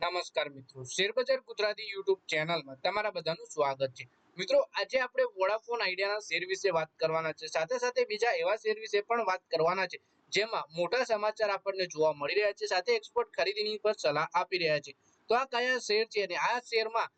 નમસ્કાર મિત્રો. શેરબજાર ગુજરાતી યુટ્યુબ ચેનલમાં તમારા બધાનું સ્વાગત છે. મિત્રો, આજે આપણે વોડાફોન આઈડિયાના શેર વિશે વાત કરવાના છે. સાથે સાથે બીજા એવા શેર વિશે પણ વાત કરવાના છે, જેમાં મોટા સમાચાર આપણને જોવા મળી રહ્યા છે. સાથે એક્સપોર્ટ ખરીદીની પર સલાહ આપી રહ્યા છે. તો આ કયા શેર છે અને આ શેરમાં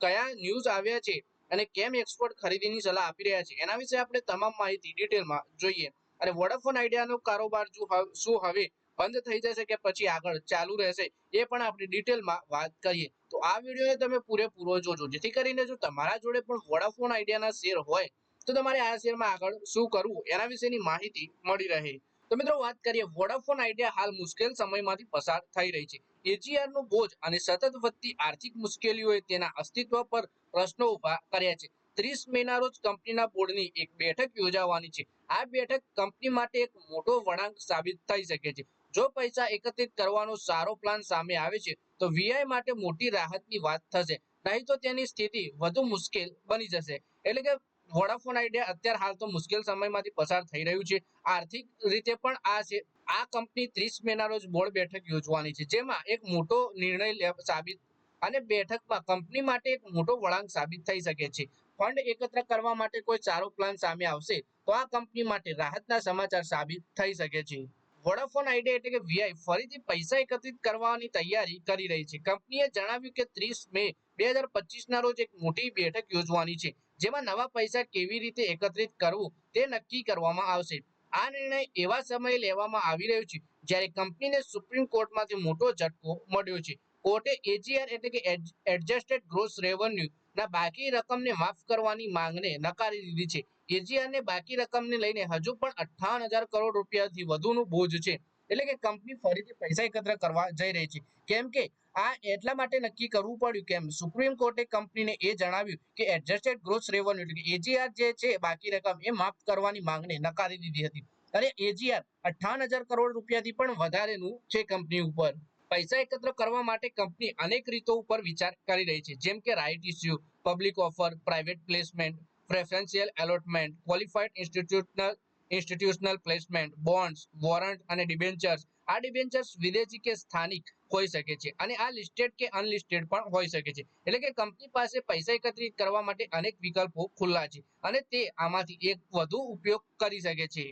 કયા ન્યૂઝ આવ્યા છે અને કેમ એક્સપોર્ટ ખરીદીની સલાહ આપી રહ્યા છે, એના વિશે આપણે તમામ માહિતી ડિટેલમાં જોઈએ. અને વોડાફોન આઈડિયાનો કારોબાર જો શું હવે બંધ થઈ જશે કે પછી આગળ ચાલુ રહેશે, એ પણ આપણે ડિટેલમાં વાત કરીએ. તો આ વિડીયોને તમે પૂરેપૂરો જોજો. જેથી કરીને જો તમારા જોડે પણ વોડાફોન આઈડિયાના શેર હોય, તો તમારે આ શેરમાં આગળ શું કરવું, એના વિશેની માહિતી મળી રહે. તો મિત્રો વાત કરીએ, વોડાફોન આઈડિયા હાલ મુશ્કેલ સમયમાંથી પસાર થઈ રહી છે. એજીઆરનો બોજ અને સતત વધતી આર્થિક મુશ્કેલીઓએ તેના અસ્તિત્વ પર પ્રશ્નો ઊભા કર્યા છે. ત્રીસ મેના રોજ કંપનીના બોર્ડની એક બેઠક યોજાવાની છે. આ બેઠક કંપની માટે એક મોટો વળાંક સાબિત થઈ શકે છે. જો પૈસા એકત્રિત કરવાનો સારો પ્લાન સામે આવે છે, તો વીઆઈ માટે મોટી રાહતની વાત થશે. નહીં તો તેની સ્થિતિ વધુ મુશ્કેલ બની જશે. એટલે કે વોડાફોન આઈડિયા અત્યારે હાલ તો મુશ્કેલ સમયમાંથી પસાર થઈ રહ્યું છે. આર્થિક રીતે પણ આ છે. આ કંપની ત્રીસ મેના રોજ બોર્ડ બેઠક યોજવાની છે, જેમાં એક મોટો નિર્ણય સાબિત અને બેઠકમાં કંપની માટે એક મોટો વળાંક સાબિત થઈ શકે છે. ફંડ એકત્ર કરવા માટે કોઈ સારો પ્લાન સામે આવશે, તો આ કંપની માટે રાહતના સમાચાર સાબિત થઈ શકે છે. વોડાફોન આઈડિયા એટલે કે વીઆઈ ફરીથી પૈસા એકત્રિત કરવાની તૈયારી કરી રહી છે. કંપનીએ જણાવ્યું કે ત્રીસ મે બે હજાર ના રોજ એક મોટી બેઠક યોજવાની છે, જેમાં નવા પૈસા કેવી રીતે એકત્રિત કરવું તે નક્કી કરવામાં આવશે. આ નિર્ણય એવા સમયે લેવામાં આવી રહ્યો છે, જ્યારે કંપનીને સુપ્રીમ કોર્ટમાંથી મોટો ઝટકો મળ્યો છે. કોર્ટે એજીઆર એટલે કે એડજસ્ટેડ ગ્રોસ રેવન્યુ ના બાકી રકમને માફ કરવાની માંગને નકારી દીધી છે. એજીઆર ને બાકી રકમને લઈને હજુ પણ અઠાવન હજાર કરોડ રૂપિયાથી વધુનું બોજ છે. એટલે કે કંપની ફરીથી પૈસા એકત્ર કરવા જઈ રહી છે. કેમ કે આ એટલા માટે નક્કી કરવું પડ્યું કેમ સુપ્રીમ કોર્ટે કંપનીને એ જણાવ્યું કે એડજસ્ટેડ ગ્રોસ રેવન્યુ એટલે કે એજીઆર જે છે, બાકી રકમ એ માફ કરવાની માંગને નકારી દીધી હતી. અને એજીઆર અઠાવન હજાર કરોડ રૂપિયાથી પણ વધારેનું છે કંપની ઉપર. પૈસા એકત્ર કરવા માટે કંપની અનેક રીતો ઉપર વિચાર કરી રહી છે. જેમ કે right issue public offer private placement preferential allotment qualified institutional institutional placement bonds warrant અને ડિબેન્ચર્સ આ ડિબેન્ચર્સ વિદેશી કે સ્થાનિક હોઈ શકે છે અને આ લિસ્ટેડ કે અનલિસ્ટેડ પણ હોઈ શકે છે. એટલે કે કંપની પાસે પૈસા એકત્રિત કરવા માટે અનેક વિકલ્પો ખુલ્લા છે અને તે આમાંથી એક વધુ ઉપયોગ કરી શકે છે.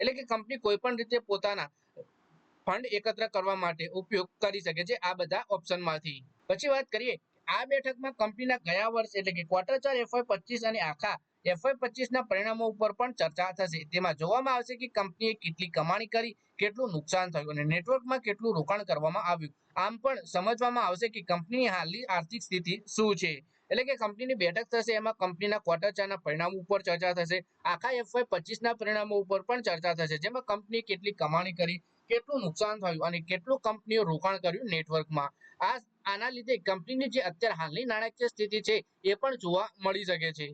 એટલે કે કંપની કોઈ પણ રીતે પોતાના ફંડ એકત્ર કરવા માટે ઉપયોગ કરી શકે છે આ બધા ઓપ્શનમાંથી પછી વાત કરીએ આ બેઠકમાં કંપનીના ગયા વર્ષ એટલે કે ક્વાર્ટર ચાર એફઆઈ પચીસ અને આખા એફઆઈ પચીસ ના પરિણામો ઉપર પણ ચર્ચા થશે. તેમાં જોવામાં આવશે કે કંપનીએ કેટલી કમાણી કરી, કેટલું નુકસાન થયું અને નેટવર્કમાં કેટલું રોકાણ કરવામાં આવ્યું. આમ પણ સમજવામાં આવશે કે કંપનીની હાલની આર્થિક સ્થિતિ શું છે. એટલે કે કંપનીની બેઠક થશે, એમાં કંપનીના ક્વાર્ટર ચારના પરિણામો ઉપર ચર્ચા થશે. આખા એફઆઈ પચીસના પરિણામો ઉપર પણ ચર્ચા થશે, જેમાં કંપનીએ કેટલી કમાણી કરી કેટલું નુકસાન થયું અને કેટલું કંપનીઓ રોકાણ કર્યું નેટવર્કમાં? આ આના લીધે કંપનીની જે અત્યારે હાલની નાણાકીય સ્થિતિ છે, એ પણ જોવા મળી શકે છે.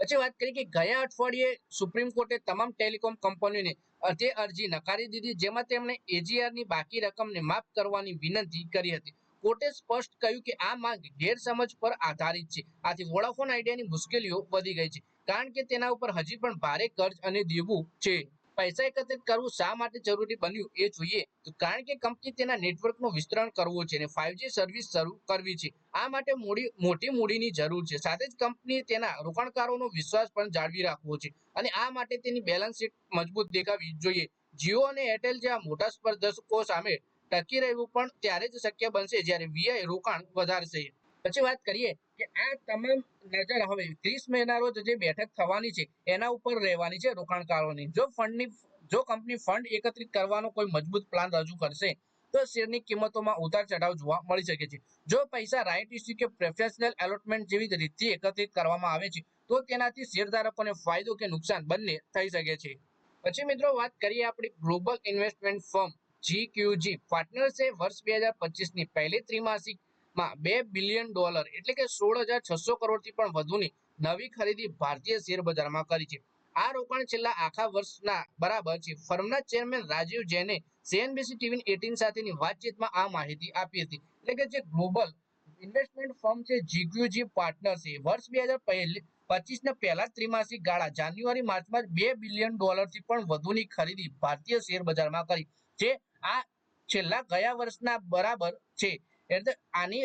પછી વાત કરી કે ગયા અઠવાડિયે સુપ્રીમ કોર્ટે તમામ ટેલિકોમ કંપનીઓને તે અરજી નકારી દીધી, જેમાં તેમણે એજીઆરની બાકી રકમને માફ કરવાની વિનંતી કરી હતી. કોર્ટે સ્પષ્ટ કહ્યું કે આ માંગ ગેરસમજ પર આધારિત છે. આથી વોડાફોન આઈડિયાની મુશ્કેલીઓ વધી ગઈ છે. કારણ કે તેના ઉપર હજી પણ ભારે કર્જ અને દેવું છે. પૈસા એકત્રિત કરવું શા માટે જરૂરી બન્યું એ જોઈએ. તો કારણ કે કંપની તેના નેટવર્કનું વિસ્તરણ કરવું છે અને 5G સર્વિસ શરૂ કરવી છે. આ માટે મૂડી, મોટી મૂડીની જરૂર છે. સાથે જ કંપનીએ તેના રોકાણકારોનો વિશ્વાસ પણ જાળવી રાખવો છે. અને આ માટે તેની બેલેન્સ શીટ મજબૂત દેખાવી જોઈએ. જીઓ અને એરટેલ જેવા મોટા સ્પર્ધકો સામે ટકી રહેવું પણ ત્યારે જ શક્ય બનશે જ્યારે વીઆઈ રોકાણ વધારશે. પછી વાત કરીએ કે આ તમામ નજર હવે ત્રીસ મહિના રોજ જે બેઠક થવાની છે, એના ઉપર રહેવાની છે રોકાણકારોની. જો ફંડની જો કંપની ફંડ એકત્રિત કરવાનો કોઈ મજબૂત પ્લાન રજૂ કરશે, તો શેરની કિંમતોમાં ઉતાર ચઢાવ જોવા મળી શકે છે. જો પૈસા રાઇટ ઇસ્યુ કે પ્રેફરન્શિયલ એલોટમેન્ટ જેવી રીતથી એકત્રિત કરવામાં આવે છે, તો તેનાથી શેરધારકોને ફાયદો કે નુકસાન બંને થઈ શકે છે. પછી મિત્રો વાત કરીએ આપણી ગ્લોબલ ઇન્વેસ્ટમેન્ટ ફર્મ જીક્યુજી પાર્ટનર્સે વર્ષ બે હજાર પચીસની પહેલી ત્રિમાસિકમાં બે બિલિયન ડોલર એટલે કે સોળ હજાર છસો કરોડથી પણ વધુની નવી ખરીદી ભારતીય શેર કરી છે. આ રોકાણ છેલ્લા આખા વર્ષના બરાબર છે. ફર્મના ચેરમેન રાજીવ જૈને સીએનબીસી ટીવી એટીન સાથેની વાતચીતમાં આ માહિતી આપી હતી. એટલે કે જે ગ્લોબલ ઇન્વેસ્ટમેન્ટ ફર્મ છે, જીક્યુજી પાર્ટનર્સ એ વર્ષ બે હજાર પચીસ ના પહેલા ત્રિમાસિક ગાળા જાન્યુઆરી, માર્ચમાં બે બિલિયન ડોલરથી પણ વધુની ખરીદી ભારતીય શેર કરી. જે આ છેલ્લા ગયા વર્ષના બરાબર છે. એટલે આની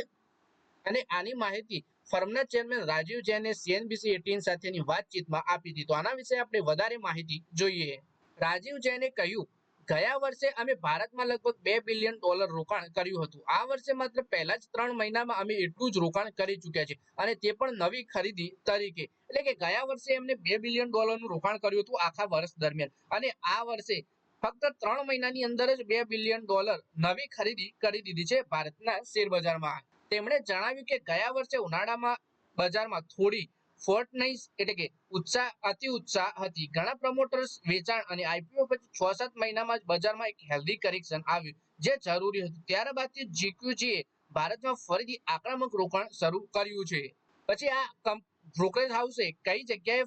અને આની માહિતી ફર્મના ચેરમેન રાજીવ જૈને સીએનબીસી એટીન સાથેની વાતચીતમાં આપી હતી. તો આના વિશે આપણે વધારે માહિતી જોઈએ. રાજીવ જૈને કહ્યું, ગયા વર્ષે અમે ભારતમાં લગભગ બે બિલિયન ડોલર રોકાણ કર્યું હતું. આ વર્ષે માત્ર પહેલા જ ત્રણ મહિનામાં અમે એટલું જ રોકાણ કરી ચૂક્યા છે અને તે પણ નવી ખરીદી તરીકે. એટલે કે ગયા વર્ષે એમને બે બિલિયન ડોલરનું રોકાણ કર્યું હતું આખા વર્ષ દરમિયાન. અને આ વર્ષે ફક્ત ત્રણ મહિનાની અંદર જ બે બિલિયન ડોલર નવી ખરીદી કરી દીધી છે ભારતના શેર બજારમાં. તેમણે જણાવ્યું કે ગયા વર્ષે ઉનાળામાં બજારમાં થોડી ફોર્ટનાઇસ એટલે કે ઉત્સાહ, અતિ ઉત્સાહ હતી. ઘણા પ્રમોટર્સ વેચાણ અને આઈપીઓ પછી છ સાત મહિનામાં જ બજારમાં એક હેલ્ધી કરેક્શન આવ્યું જે જરૂરી હતું. ત્યારબાદથી જીક્યુજીએ ભારતમાં ફરીથી આક્રમક રોકાણ શરૂ કર્યું છે. પછી આ બ્રોકરેજ હાઉસે કઈ જગ્યાએ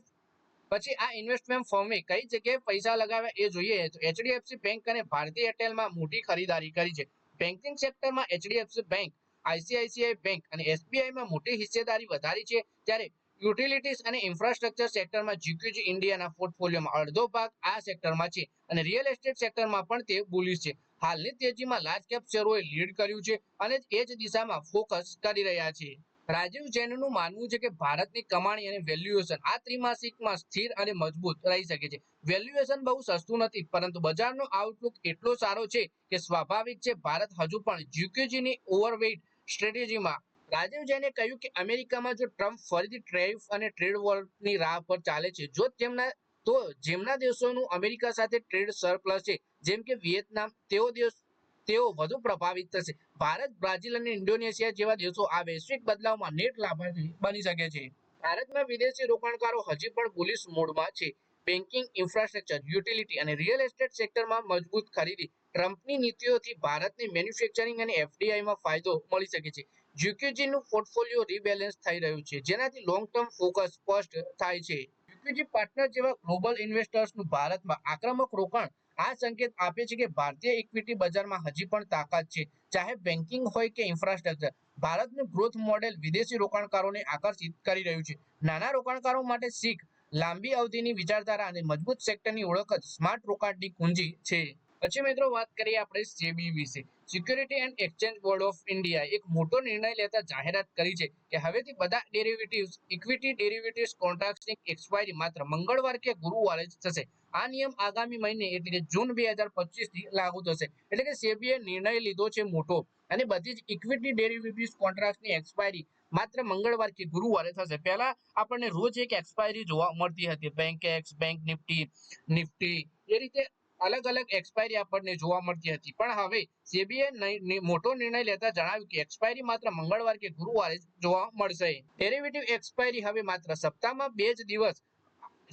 પછી આ ઇન્વેસ્ટમેન્ટ ફોર્મે કઈ જગ્યાએ પૈસા લગાવ્યા એ જોઈએ. તો એચડીએફસી બેંક અને ભારતીય એરટેલમાં મોટી ખરીદારી કરી છે. બેન્કિંગ સેક્ટરમાં એચડીએફસી બેંક, આઈસીઆઈસીઆઈ બેંક અને એસબીઆઈમાં મોટી હિસ્સેદારી વધારી છે. ત્યારે યુટિલિટીઝ અને ઇન્ફ્રાસ્ટ્રક્ચર સેક્ટરમાં જીક્યુજી ઇન્ડિયાના પોર્ટફોલિયોમાં અડધો ભાગ આ સેક્ટરમાં છે અને રિયલ એસ્ટેટ સેક્ટરમાં પણ તે બુલિશ છે. હાલની તેજીમાં લાર્જ કેપ શેરોએ લીડ કર્યું છે અને એ જ દિશામાં ફોકસ કરી રહ્યા છે. રાજીવ જૈનનું માનવું છે કે ભારતની કમાણી અને વેલ્યુએશન આ ત્રિમાસિકમાં સ્થિર અને મજબૂત રહી શકે છે. વેલ્યુએશન બહુ સસ્તું નથી, પરંતુ બજારનો આઉટલુક એટલો સારો છે કે સ્વાભાવિક છે ભારત હજુ પણ જીક્યુજીની ઓવરવેઇટ સ્ટ્રેટેજીમાં રાજીવ જૈને કહ્યું કે અમેરિકામાં જો ટ્રમ્પ ફરીથી ટ્રેફ અને ટ્રેડ વોરની રાહ પર ચાલે છે, જો તેમના, તો જેમના દેશોનું અમેરિકા સાથે ટ્રેડ સરપ્લસ છે, જેમ કે વિયેતનામ, તેઓ દેશ, તેઓ વધુ પ્રભાવિત થશે. ભારત, બ્રાઝિલ અને ઇન્ડોનેશિયા જેવા દેશો આ વૈશ્વિક બદલાવમાં નેટ લાભાર્થી બની શકે છે. ભારતમાં વિદેશી રોકાણકારો હજી પણ પોલીસ મોડમાં છે. બેન્કિંગ ઇન્ફ્રાસ્ટ્રક્ચર યુટિલિટી અને રિયલ એસ્ટેટ સેક્ટરમાં મજબૂત ખરીદી, ટ્રમ્પની નીતિઓથી ભારતની મેન્યુફેક્ચરિંગ અને એફડીઆઈમાં ફાયદો મળી શકે છે. જીક્યુજીનું પોર્ટફોલિયો રીબેલેન્સ થઈ રહ્યું છે, જેનાથી લોંગ ટર્મ ફોકસ સ્પષ્ટ થાય છે. જીક્યુજી પાર્ટનર જેવા ગ્લોબલ ઇન્વેસ્ટર્સનું ભારતમાં આક્રમક રોકાણ આ સંકેત આપે છે કે ભારતીય ઇક્વિટી બજારમાં હજી પણ તાકાત છે. ચાહે બેન્કિંગ હોય કે ઇન્ફ્રાસ્ટ્રક્ચર ભારતનું ગ્રોથ મોડેલ વિદેશી રોકાણકારોને આકર્ષિત કરી રહ્યું છે. નાના રોકાણકારો માટે શીખ, લાંબી અવધિની વિચારધારા અને મજબૂત સેક્ટરની ઓળખ જ સ્માર્ટ રોકાણની કુંજી છે. પછી મિત્રો વાત કરીએ આપણે સેબી વિશે. Security and exchange board of India એક મોટો નિર્ણય લેતા જાહેરાત કરી છે કે હવેથી બધા ડેરિવેટિવ્સ ઇક્વિટી ડેરિવેટિવ્સ કોન્ટ્રાક્ટ્સની એક્સપાયરી માત્ર મંગળવાર કે ગુરુવારે જ થશે. આ નિયમ આગામી મહિને, એટલે કે જૂન બે હજાર પચીસથી લાગુ થશે. એટલે કે સેબીએ નિર્ણય લીધો છે મોટો અને બધી જ ઇક્વિટી ડેરિવેટિવ્સ કોન્ટ્રાક્ટની એક્સપાયરી માત્ર મંગળવાર કે ગુરુવારે થશે. પહેલા આપણને રોજ એક એક્સપાયરી જોવા મળતી હતી. Bankex bank Nifty Nifty એ રીતે અલગ અલગ એક્સપાયરી આપણને જોવા મળતી હતી. પણ હવે સેબીએ મોટો નિર્ણય લેતા જણાવ્યું કે એક્સપાયરી માત્ર મંગળવાર કે ગુરુવારે જોવા મળશે. ડેરિવેટિવ એક્સપાયરી હવે માત્ર સપ્તાહમાં બે જ દિવસ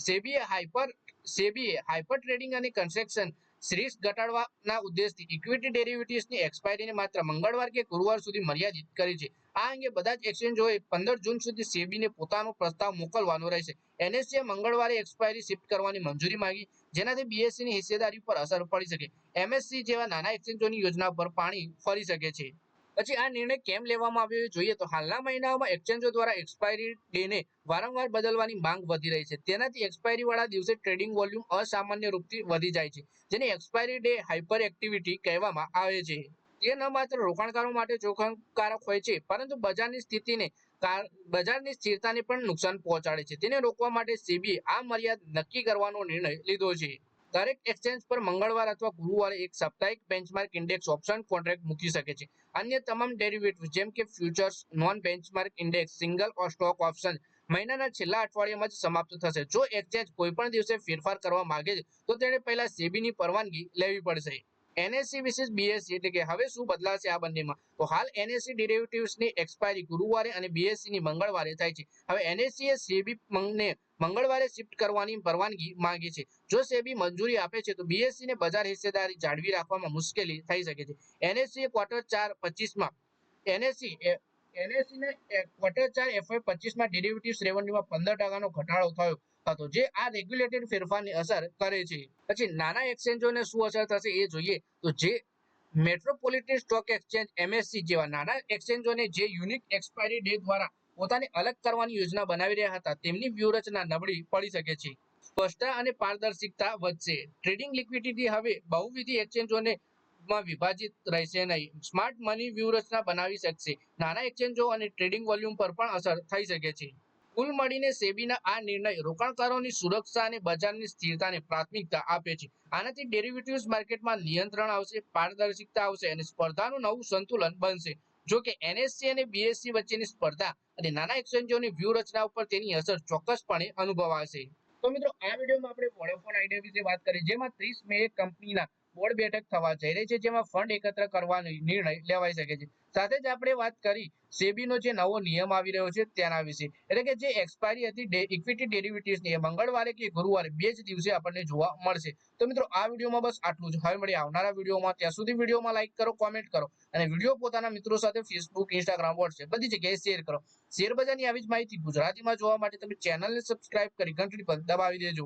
સેબીએ હાઇપર સેબીએ હાઇપર ટ્રેડિંગ અને કન્સ્ટ્રક્શન શ્રેષ્ઠ ઘટાડવાના ઉદ્દેશથી ઇક્વિટી ડેરિવેટિવ્સની એક્સપાયરીને માત્ર મંગળવાર કે ગુરુવાર સુધી મર્યાદિત કરી છે. આ અંગે બધા જ એક્સચેન્જોએ પંદર જૂન સુધી સેબીને પોતાનો પ્રસ્તાવ મોકલવાનો રહેશે. એનએસસીએ મંગળવારે એક્સપાયરી શિફ્ટ કરવાની મંજૂરી માંગી, જેનાથી બીએસસીની હિસ્સેદારી પર અસર પડી શકે. એમએસસી જેવા નાના એક્સચેન્જોની યોજના પર પાણી ફરી શકે છે. પછી આ નિર્ણય કેમ લેવામાં આવ્યો જોઈએ તો હાલના મહિનાઓમાં એક્સચેન્જો દ્વારા એક્સપાયરી ડેને વારંવાર બદલવાની માંગ વધી રહી છે. તેનાથી એક્સપાયરી વાળા દિવસે ટ્રેડિંગ વોલ્યુમ અસામાન્ય રૂપથી વધી જાય છે, જેને એક્સપાયરી ડે હાઇપર એક્ટિવિટી કહેવામાં આવે છે. તે ન માત્ર રોકાણકારો માટે જોખમકારક હોય છે, પરંતુ બજારની સ્થિતિને બજારની સ્થિરતાને પણ નુકસાન પહોંચાડે છે. તેને રોકવા માટે સેબીએ આ મર્યાદા નક્કી કરવાનો નિર્ણય લીધો છે. દરેક એક્સચેન્જ પર મંગળવાર અથવા ગુરુવારે એક સાપ્તાહિક બેન્ચમાર્ક ઇન્ડેક્સ ઓપ્શન કોન્ટ્રાક્ટ મૂકી શકે છે. અન્ય તમામ ડેરિવેટિવ જેમ કે futures non benchmark index single or stock option મહિનાના છેલ્લા અઠવાડિયામાં જ સમાપ્ત થશે. જો એક્સચેન્જ કોઈ પણ દિવસે ફેરફાર કરવા માંગે છે, તો તેણે પહેલા સેબીની પરવાનગી લેવી પડશે. એનએસસી વિશેષ બીએસસી એટલે કે હવે શું બદલાશે આ બંનેમાં? તો હાલ એનએસસી ડિરેવેટિવ્સની એક્સપાયરી ગુરુવારે અને બીએસસી ની મંગળવારે થાય છે. હવે એનએસસી એ સેબી ને મંગળવારે શિફ્ટ કરવાની પરવાનગી માંગી છે. જો સેબી મંજૂરી આપે છે, તો બીએસસી ને બજાર હિસ્સેદારી જાળવી રાખવામાં મુશ્કેલી થઈ શકે છે. એનએસસીએ ક્વાર્ટર ચાર પચીસમાં એનએસસી એનએસસીને ક્વાર્ટર ચાર એફઆઈ પચીસમાં ડિરેવેટિવ્સ રેવન્યુમાં પંદર ટકાનો ઘટાડો થયો. હતો જે આ રેગ્યુલેટેડ ફેરફારની અસર કરે છે. પછી નાના એક્સચેન્જોને શું અસર થશે એ જોઈએ તો જે મેટ્રોપોલિટન સ્ટોક એક્સચેન્જ એમએસસી જેવા નાના એક્સચેન્જોને જે યુનિક એક્સપાયરી ડે દ્વારા પોતાને અલગ કરવાની યોજના બનાવી રહ્યા હતા, તેમની વ્યૂહરચના નબળી પડી શકે છે. સ્પષ્ટતા અને પારદર્શિકતા વધશે. ટ્રેડિંગ લિક્વિડિટી હવે બહુવિધ એક્સચેન્જોને માં વિભાજિત રહેશે નહીં. સ્માર્ટ મની વ્યૂહરચના બનાવી શકશે. નાના એક્સચેન્જો અને ટ્રેડિંગ વોલ્યુમ પર પણ અસર થઈ શકે છે. કુલ મળીને સેબીના આ નિર્ણય રોકાણકારોની સુરક્ષા અને બજારની સ્થિરતાને પ્રાથમિકતા આપે છે. આનાથી ડેરિવેટિવ્સ માર્કેટમાં નિયંત્રણ આવશે, પારદર્શિકતા આવશે અને સ્પર્ધાનું નવું સંતુલન બનશે. જો કે એનએસસી અને બીએસસી વચ્ચેની સ્પર્ધા અને નાના એક્સચેન્જોની વ્યૂહરચના ઉપર તેની અસર ચોક્કસપણે અનુભવાશે. તો મિત્રો, આ વિડીયોમાં આપણે વોડાફોન આઈડિયા વિશે વાત કરી, જેમાં ત્રીસ મે કંપનીના બોર્ડ બેઠક થવા જઈ રહી છે, જેમાં ફંડ એકત્ર કરવાનો નિર્ણય લેવાઈ શકે છે. સાથે જ આપણે વાત કરી સેબીનો જે નવો નિયમ આવી રહ્યો છે તેના વિશે. એટલે કે જે એક્સપાયરી હતી ઇક્વિટી ડેરિવેટિવ્સની એ મંગળવારે કે ગુરુવારે બે જ દિવસે આપણને જોવા મળશે. તો મિત્રો, આ વિડીયોમાં બસ આટલું જ. હવે મળી આવનારા વિડીયોમાં. ત્યાં સુધી વિડીયોમાં લાઇક કરો કોમેન્ટ કરો અને વીડિયો પોતાના મિત્રો સાથે ફેસબુક ઇન્સ્ટાગ્રામ વોટ્સએપ બધી જગ્યાએ શેર કરો. શેર બજારની આવી જ માહિતી ગુજરાતીમાં જોવા માટે તમે ચેનલને સબસ્ક્રાઇબ કરી ઘંટડી પર દબાવી દેજો.